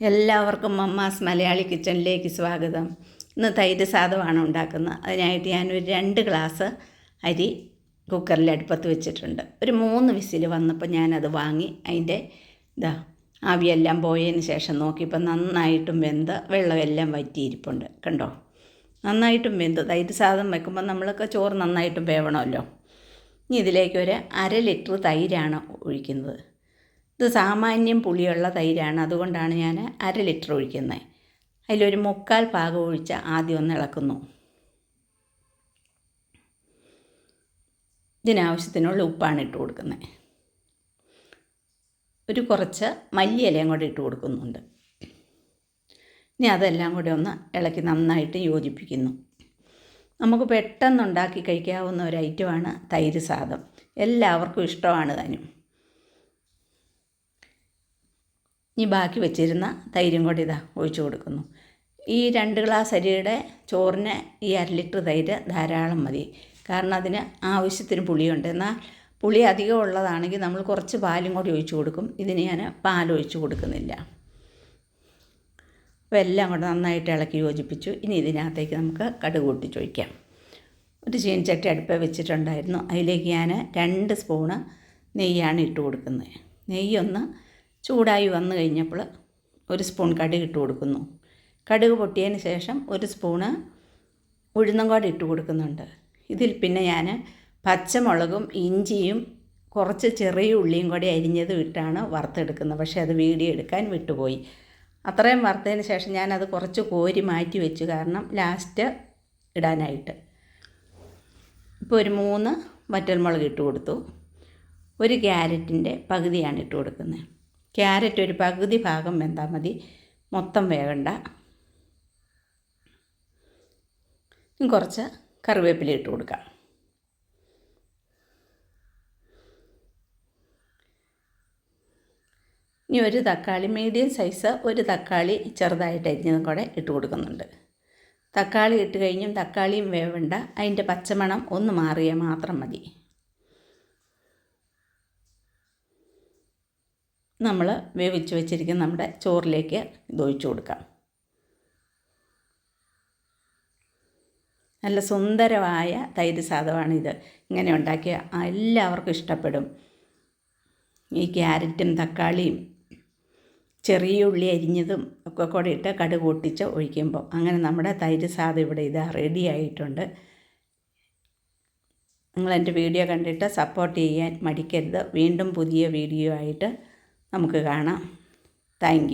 എല്ലാവർക്കും മമ്മാസ് മലയാളി കിച്ചണിലേക്ക് സ്വാഗതം. ഇന്ന് തൈര് സാധമാണ് ഉണ്ടാക്കുന്നത്. അതിനായിട്ട് ഞാനൊരു രണ്ട് ഗ്ലാസ് അരി കുക്കറിൽ അടുപ്പത്ത് വെച്ചിട്ടുണ്ട്. ഒരു മൂന്ന് വിസിൽ വന്നപ്പോൾ ഞാനത് വാങ്ങി. അതിന്റെ ഇതാ ആവിയെല്ലാം പോയതിന് ശേഷം നോക്കിയപ്പോൾ നന്നായിട്ടും വെന്ത് വെള്ളമെല്ലാം വറ്റിയിരിപ്പുണ്ട്. കണ്ടോ? നന്നായിട്ടും വെന്ത്. തൈര് സാധം വെക്കുമ്പോൾ നമ്മളൊക്കെ ചോറ് നന്നായിട്ടും വേവണമല്ലോ. ഇനി ഇതിലേക്ക് ഒരു അര ലിറ്റർ തൈരാണ് ഒഴിക്കുന്നത്. ഇത് സാമാന്യം പുളിയുള്ള തൈരാണ്. അതുകൊണ്ടാണ് ഞാൻ അര ലിറ്റർ ഒഴിക്കുന്നത്. അതിലൊരു മുക്കാൽ പാകം ഒഴിച്ച് ആദ്യം ഒന്ന് ഇളക്കുന്നു. ഇതിനാവശ്യത്തിനുള്ള ഉപ്പാണ് ഇട്ട് കൊടുക്കുന്നത്. ഒരു കുറച്ച് മല്ലിയിലയും കൂടെ ഇട്ട് കൊടുക്കുന്നുണ്ട്. ഇനി അതെല്ലാം കൂടെ ഒന്ന് ഇളക്കി നന്നായിട്ട് യോജിപ്പിക്കുന്നു. നമുക്ക് പെട്ടെന്ന് ഉണ്ടാക്കി കഴിക്കാവുന്ന ഒരു ഐറ്റമാണ് തൈര് സാദം. എല്ലാവർക്കും ഇഷ്ടമാണ് താനും ഇനി ബാക്കി വെച്ചിരുന്ന തൈരും കൂടി ഇതാ ഒഴിച്ചു കൊടുക്കുന്നു. ഈ രണ്ട് ഗ്ലാസ് അരിയുടെ ചോറിന് ഈ അര ലിറ്റർ തൈര് ധാരാളം മതി. കാരണം അതിന് ആവശ്യത്തിന് പുളിയുണ്ട്. എന്നാൽ പുളി അധികം ഉള്ളതാണെങ്കിൽ നമ്മൾ കുറച്ച് പാലും കൂടി ഒഴിച്ചു കൊടുക്കും. ഇതിന് ഞാൻ പാൽ ഒഴിച്ചു കൊടുക്കുന്നില്ല. അപ്പോൾ എല്ലാം കൂടെ നന്നായിട്ട് ഇളക്കി യോജിപ്പിച്ചു. ഇനി ഇതിനകത്തേക്ക് നമുക്ക് കടുക് പൊട്ടിച്ചൊഴിക്കാം ഒരു ചീനച്ചട്ടി അടുപ്പ് വെച്ചിട്ടുണ്ടായിരുന്നു. അതിലേക്ക് ഞാൻ രണ്ട് സ്പൂണ് നെയ്യാണ് ഇട്ട് കൊടുക്കുന്നത്. നെയ്യൊന്ന് ചൂടായി വന്നു കഴിഞ്ഞപ്പോൾ ഒരു സ്പൂൺ കടുക് ഇട്ട് കൊടുക്കുന്നു. കടുക് പൊട്ടിയതിന് ശേഷം ഒരു സ്പൂണ് ഉഴുന്നും കൂടി ഇട്ട് കൊടുക്കുന്നുണ്ട്. ഇതിൽ പിന്നെ ഞാൻ പച്ചമുളകും ഇഞ്ചിയും കുറച്ച് ചെറിയ ഉള്ളിയും കൂടി അരിഞ്ഞതും വിട്ടാണ് വറുത്തെടുക്കുന്നത്. പക്ഷേ അത് വീഡിയോ എടുക്കാൻ വിട്ടുപോയി. അത്രയും വറുത്തതിന് ശേഷം ഞാനത് കുറച്ച് കോരി മാറ്റി വെച്ചു കാരണം ലാസ്റ്റ് ഇടാനായിട്ട്. ഇപ്പോൾ ഒരു മൂന്ന് വറ്റൽമുളക് ഇട്ട് കൊടുത്തു. ഒരു ക്യാരറ്റിന്റെ പകുതിയാണ് ഇട്ട് കൊടുക്കുന്നത്. ക്യാരറ്റ് ഒരു പകുതി ഭാഗം വെന്താൽ മതി. മൊത്തം വേകണ്ട കുറച്ച് കറിവേപ്പില ഇട്ട് കൊടുക്കാം. ഇനി ഒരു തക്കാളി മീഡിയം സൈസ് ഒരു തക്കാളി ചെറുതായിട്ട് അരിഞ്ഞതും കൂടെ ഇട്ട് കൊടുക്കുന്നുണ്ട്. തക്കാളി ഇട്ട് കഴിഞ്ഞും തക്കാളിയും വേവണ്ട. അതിന്റെ പച്ചമണം ഒന്ന് മാറിയാൽ മാത്രം മതി. നമ്മൾ വേവിച്ച് വെച്ചിരിക്കുന്ന നമ്മുടെ ചോറിലേക്ക് ഇതൊഴിച്ചു കൊടുക്കാം. നല്ല സുന്ദരമായ തൈര് സാധമാണിത് ഇങ്ങനെ ഉണ്ടാക്കിയ എല്ലാവർക്കും ഇഷ്ടപ്പെടും. ഈ ക്യാരറ്റും തക്കാളിയും ചെറിയ ഉള്ളി അരിഞ്ഞതും ഒക്കെ കൂടെ ഇട്ട് കടുക് പൊട്ടിച്ച് ഒഴിക്കുമ്പോൾ അങ്ങനെ നമ്മുടെ തൈര് സാധം ഇവിടെ ഇത് റെഡി ആയിട്ടുണ്ട്. നിങ്ങൾ എന്റെ വീഡിയോ കണ്ടിട്ട് സപ്പോർട്ട് ചെയ്യാൻ മടിക്കരുത്. വീണ്ടും പുതിയ വീഡിയോ ആയിട്ട് നമുക്ക് കാണാം. താങ്ക്